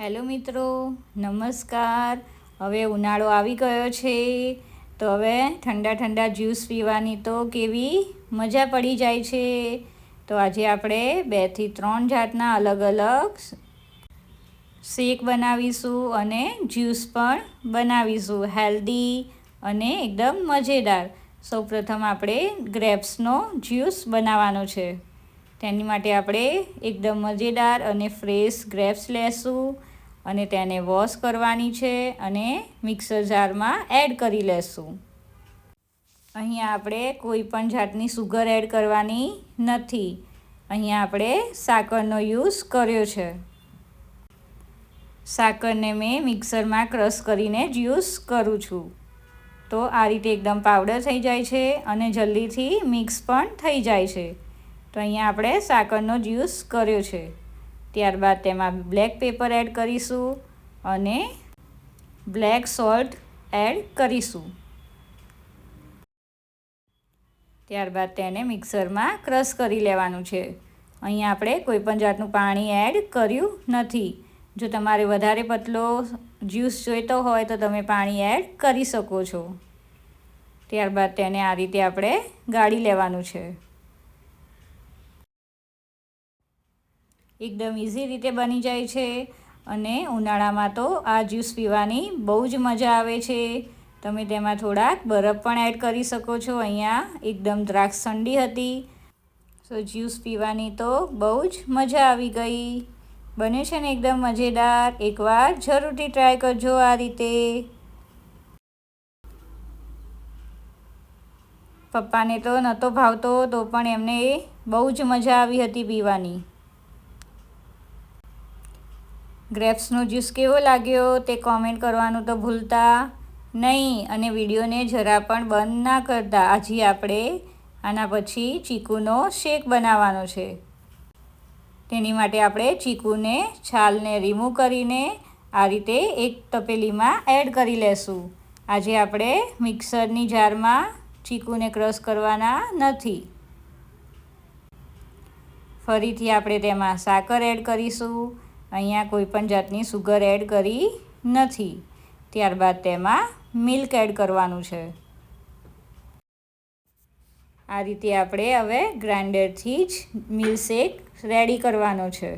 Hello મિત્રો, નમસ્કાર. હવે ઉનાળો આવી ગયો છે. તો હવે ઠંડા ઠંડા જ્યુસ પીવાની તો કેવી મજા પડી જાય છે. તો આજે આપણે બેથી ત્રણ જાતના અલગ અલગ શેક બનાવીશું અને જ્યુસ પણ બનાવીશું. હેલ્ધી અને એકદમ મજેદાર. સૌપ્રથમ આપણે ગ્રેપ્સનો જ્યુસ બનાવવાનો છે. તેની માટે આપણે એકદમ મજેદાર અને ફ્રેશ ગ્રેપ્સ લેશું અને તેને વોશ કરવાની છે અને મિક્સર જારમાં એડ કરી લેશું. અહીંયા આપણે કોઈ પણ જાતની સુગર એડ કરવાની નથી. અહીંયા આપણે સાકરનો યુઝ કર્યો છે. સાકરને મેં મિક્સરમાં ક્રશ કરીને જ્યુસ કરું છું. તો આ રીતે એકદમ પાવડર થઈ જાય છે અને જલ્દીથી મિક્સ પણ થઈ જાય છે. તો અહીંયા આપણે સાકરનો જ્યુસ કર્યો છે. ત્યારબાદ તેમાં બ્લેક પેપર એડ કરીશું અને બ્લેક સોલ્ટ એડ કરીશું. ત્યારબાદ તેને મિક્સરમાં ક્રશ કરી લેવાનું છે. અહીંયા આપણે કોઈપણ જાતનું પાણી એડ કર્યું નથી. જો તમારે વધારે પતલો જ્યુસ જોઈતો હોય તો તમે પાણી એડ કરી શકો છો. ત્યારબાદ તેને આ રીતે આપણે ગાળી લેવાનું છે. એકદમ ઇઝી રીતે બની જાય છે અને ઉનાળામાં તો આ જ્યુસ પીવાની બહુ જ મજા આવે છે. તમે તેમાં થોડાક બરફ પણ એડ કરી શકો છો. અહીંયા એકદમ દ્રાક્ષ ઠંડી હતી. સો જ્યુસ પીવાની તો બહુ જ મજા આવી ગઈ. બને છે ને એકદમ મજેદાર. એકવાર જરૂરથી ટ્રાય કરજો આ રીતે. પપ્પાને તો નહોતો ભાવતો, તો પણ એમને બહુ જ મજા આવી હતી પીવાની. ગ્રેપ્સનો જ્યુસ કેવો લાગ્યો તે કોમેન્ટ કરવાનું તો ભૂલતા નહીં અને વિડીયોને જરા પણ બંધ ના કરતા. આજે આપણે આના પછી ચીકુનો શેક બનાવવાનો છે. તેની માટે આપણે ચીકુને છાલને રિમૂવ કરીને આ રીતે એક તપેલીમાં એડ કરી લેશું. આજે આપણે મિક્સરની જારમાં ચીકુને ક્રશ કરવાના નથી. ફરીથી આપણે તેમાં સાકર એડ કરીશું. અહીંયા કોઈ પણ જાતની સુગર એડ કરી નથી. ત્યારબાદ તેમાં મિલ્ક એડ કરવાનું છે. આ રીતે આપણે હવે ગ્રાઇન્ડરથી જ મિલ્કશેક રેડી કરવાનો છે.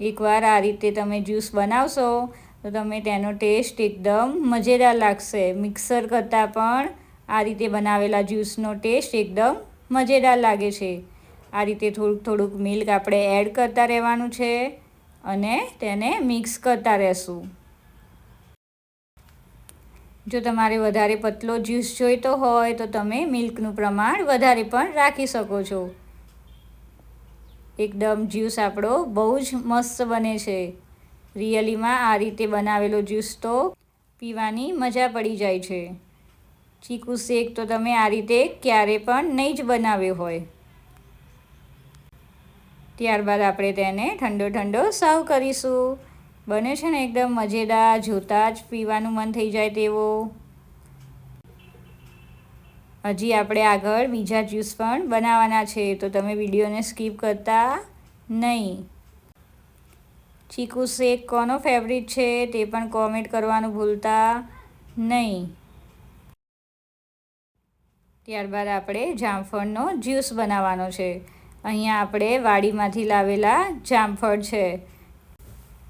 એકવાર આ રીતે તમે જ્યુસ બનાવશો, તો તમે તેનો ટેસ્ટ એકદમ મજેદાર લાગશે. મિક્સર કરતાં પણ આ રીતે બનાવેલા જ્યુસનો ટેસ્ટ એકદમ મજેદાર લાગે છે. આ રીતે થોડુંક થોડુંક મિલ્ક આપણે એડ કરતા રહેવાનું છે અને તેને મિક્સ કરતા રહેશું. જો તમારે વધારે પતલો જ્યુસ જોઈતો હોય તો તમે મિલ્કનું પ્રમાણ વધારે પણ રાખી શકો છો. એકદમ જ્યુસ આપણો બહુ જ મસ્ત બને છે. રિયલીમાં આ રીતે બનાવેલો જ્યુસ તો પીવાની મજા પડી જાય છે. ચીકુ શેક તો તમે આ રીતે ક્યારે પણ નહીં જ બનાવ્યો હોય. ત્યારબાદ આપણે તેને ઠંડો ઠંડો સર્વ કરીશું. બને છે ને એકદમ મજેદાર, જોતાં જ પીવાનું મન થઈ જાય તેવો. હજી આપણે આગળ બીજા જ્યુસ પણ બનાવવાના છે, તો તમે વિડીયોને સ્કીપ કરતા નહીં. ચીકુ શેક કોનો ફેવરિટ છે તે પણ કોમેન્ટ કરવાનું ભૂલતા નહીં. ત્યારબાદ આપણે જામફળનો જ્યુસ બનાવવાનો છે. અહીંયા આપણે વાડીમાંથી લાવેલા જામફળ છે.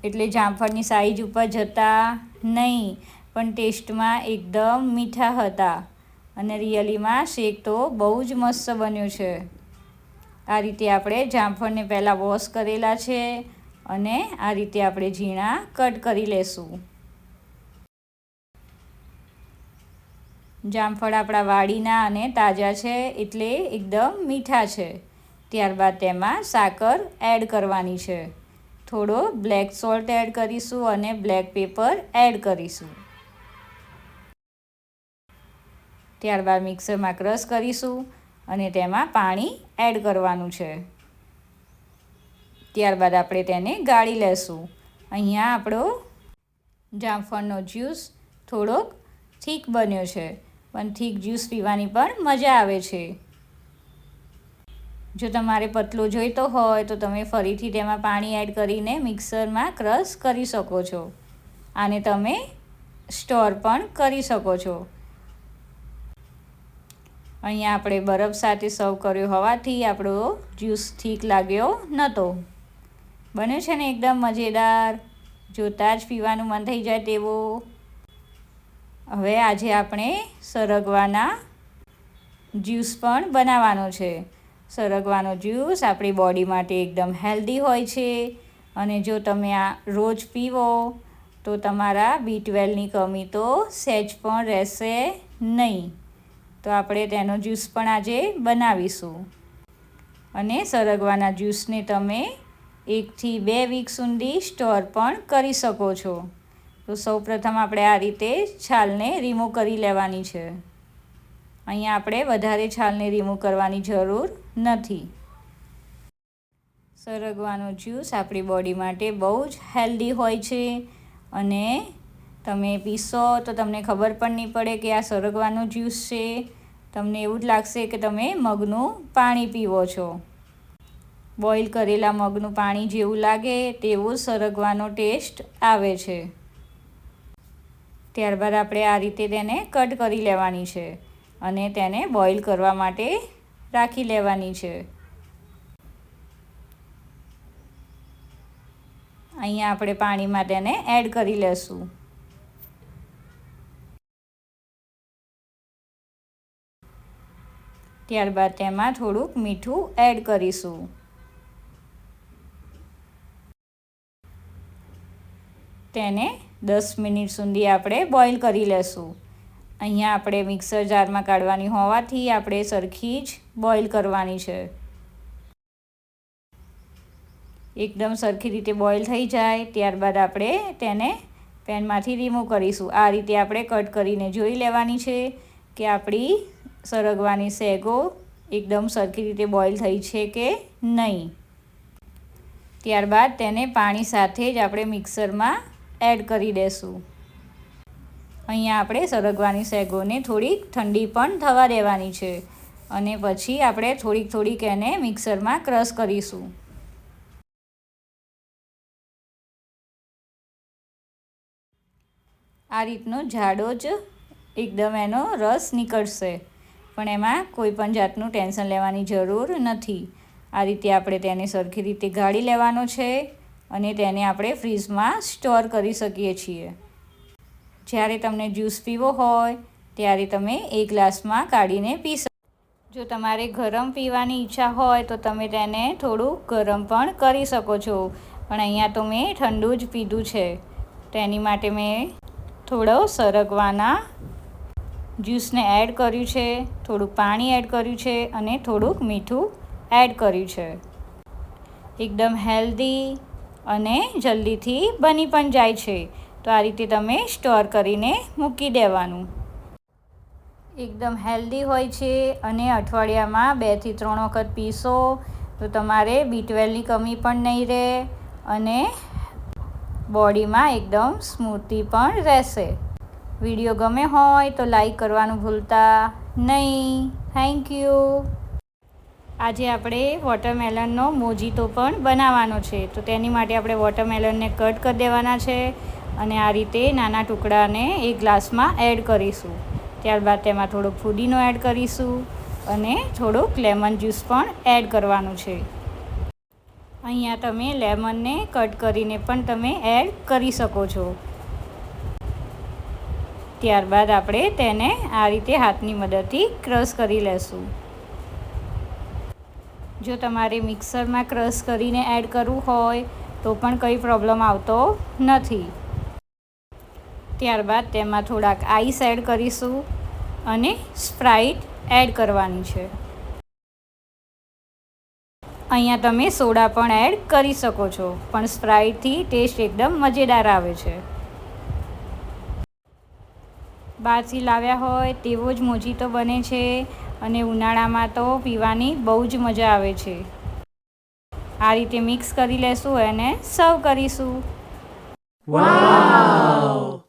એટલે જામફળની સાઈઝ ઉપર જતા નહીં, પણ ટેસ્ટમાં એકદમ મીઠા હતા. અને રિયલીમાં શેક તો બહુ જ મસ્ત બન્યું છે. આ રીતે આપણે જામફળને પહેલાં વોશ કરેલા છે અને આ રીતે આપણે ઝીણા કટ કરી લેશું. જામફળ આપણા વાડીના અને તાજા છે એટલે એકદમ મીઠા છે. ત્યારબાદ તેમાં સાકર એડ કરવાની છે. થોડો બ્લેક સોલ્ટ એડ કરીશું અને બ્લેક પેપર એડ કરીશું. ત્યારબાદ મિક્સરમાં ક્રશ કરીશું અને તેમાં પાણી એડ કરવાનું છે. ત્યારબાદ આપણે તેને ગાળી લેશું. અહીંયા આપણો જામફળનો જ્યુસ થોડોક થીક બન્યો છે. પણ થીક જ્યુસ પીવાની પણ મજા આવે છે. જો તમારે પતલો જોઈતો હોય તો તમે ફરીથી તેમાં પાણી એડ કરીને મિક્સરમાં ક્રશ કરી શકો છો. આને તમે સ્ટોર પણ કરી શકો છો. અહીંયા આપણે બરફ સાથે સર્વ કર્યો હોવાથી આપણો જ્યુસ ઠીક લાગ્યો નહોતો બન્યો છે ને એકદમ મજેદાર. જોતાં જ પીવાનું મન થઈ જાય તેવો. હવે આજે આપણે સરગવાના જ્યુસ પણ બનાવવાનો છે. સરગવાનો જ્યુસ આપણી બોડી માટે એકદમ હેલ્ધી હોય છે. અને જો તમે આ રોજ પીવો, તો તમારા બી ટ્વેલ્વની કમી તો સહેજ પણ રહેશે નહીં. તો આપણે તેનો જ્યુસ પણ આજે બનાવીશું. અને સરગવાના જ્યુસને તમે એકથી બે વીક સુધી સ્ટોર પણ કરી શકો છો. તો સૌપ્રથમ આપણે આ રીતે છાલને રિમૂવ કરી લેવાની છે. અહીંયા આપણે વધારે છાલને રિમૂવ કરવાની જરૂર નથી. સરગવાનો જ્યુસ આપણી બોડી માટે બહુ જ હેલ્ધી હોય છે અને તમે પીશો તો તમને ખબર પણ નહીં પડે કે આ સરગવાનો જ્યુસ છે. તમને એવું જ લાગશે કે તમે મગનું પાણી પીવો છો. બોઇલ કરેલા મગનું પાણી જેવું લાગે તેવો સરગવાનો ટેસ્ટ આવે છે. ત્યારબાદ આપણે આ રીતે તેને કટ કરી લેવાની છે અને તેને બોઇલ કરવા માટે રાખી લેવાની છે. અહીંયા આપણે પાણીમાં તેને એડ કરી લેશું. ત્યારબાદ તેમાં થોડુંક મીઠું એડ કરીશું. તેને દસ મિનિટ સુધી આપણે બોઇલ કરી લેશું. અહીંયા આપણે મિક્સર જારમાં કાઢવાની હોવાથી આપણે સરખી જ બોઇલ કરવાની છે. એકદમ સરખી રીતે બોઇલ થઈ જાય, ત્યારબાદ આપણે તેને પેનમાંથી રિમૂવ કરીશું. આ રીતે આપણે કટ કરીને જોઈ લેવાની છે કે આપણી સરગવાની સેગો એકદમ સરખી રીતે બોઇલ થઈ છે કે નહીં. ત્યારબાદ તેને પાણી સાથે જ આપણે મિક્સરમાં એડ કરી દઈશું અહીંયા આપણે સરગવાની સેગોને થોડીક ઠંડી પણ થવા દેવાની છે. અને પછી આપણે થોડીક થોડીક એને મિક્સરમાં ક્રશ કરીશું. આ રીતનો જાડો જ એકદમ એનો રસ નીકળશે. પણ એમાં કોઈ પણ જાતનું ટેન્શન લેવાની જરૂર નથી. આ રીતે આપણે તેને સરખી રીતે ગાળી લેવાનો છે અને તેને આપણે ફ્રીજમાં સ્ટોર કરી શકીએ છીએ. જ્યારે તમને જ્યુસ પીવો હોય, ત્યારે તમે એક ગ્લાસમાં કાઢીને પી શકો જો તમારે ગરમ પીવાની ઈચ્છા હોય તો તમે તેને થોડું ગરમ પણ કરી શકો છો. પણ અહીંયા તો મેં ઠંડુ જ પીધું છે. તેની માટે મેં થોડો સરગવાના જ્યુસને એડ કર્યું છે થોડુંક પાણી એડ કર્યું છે અને થોડુંક મીઠું એડ કર્યું છે. એકદમ હેલ્ધી અને જલ્દીથી બની પણ જાય છે. તો આ રીતે તમે સ્ટોર કરીને મૂકી દેવાનું. એકદમ હેલ્ધી હોય છે અને અઠવાડિયામાં બેથી ત્રણ વખત પીશો તો તમારે બી ટ્વેલ્વની કમી પણ નહીં રહે અને બોડીમાં એકદમ સ્મૂર્તિ પણ રહેશે. વીડિયો ગમે હોય તો લાઈક કરવાનું ભૂલતા નહીં. Thank you. આજે આપણે વોટરમેલનનો મોજીતો પણ બનાવવાનો છે. તો તેની માટે આપણે વોટરમેલનને કટ કરી દેવાના છે અને આ રીતે નાના ટુકડાને એક ગ્લાસમાં એડ કરીશું. ત્યારબાદ તેમાં થોડોક ફુદીનો એડ કરીશું અને થોડુંક લેમન જ્યુસ પણ એડ કરવાનું છે. અહીંયા તમે લેમનને કટ કરીને પણ તમે એડ કરી શકો છો. ત્યારબાદ આપણે તેને આ રીતે હાથની મદદથી ક્રશ કરી લેશું. જો તમારે મિક્સરમાં ક્રશ કરીને એડ કરવું હોય તો પણ કંઈ પ્રોબ્લેમ આવતો નથી. ત્યારબાદ તેમાં થોડાક આઈસ એડ કરીશું અને સ્પ્રાઇટ એડ કરવાની છે. અહીંયા તમે સોડા પણ એડ કરી શકો છો, પણ સ્પ્રાઇટથી ટેસ્ટ એકદમ મજેદાર આવે છે. બહારથી લાવ્યા હોય તેવો જ મોજીતો બને છે અને ઉનાળામાં તો પીવાની બહુ જ મજા આવે છે. આ રીતે મિક્સ કરી લેશું અને સર્વ કરીશું. વાવ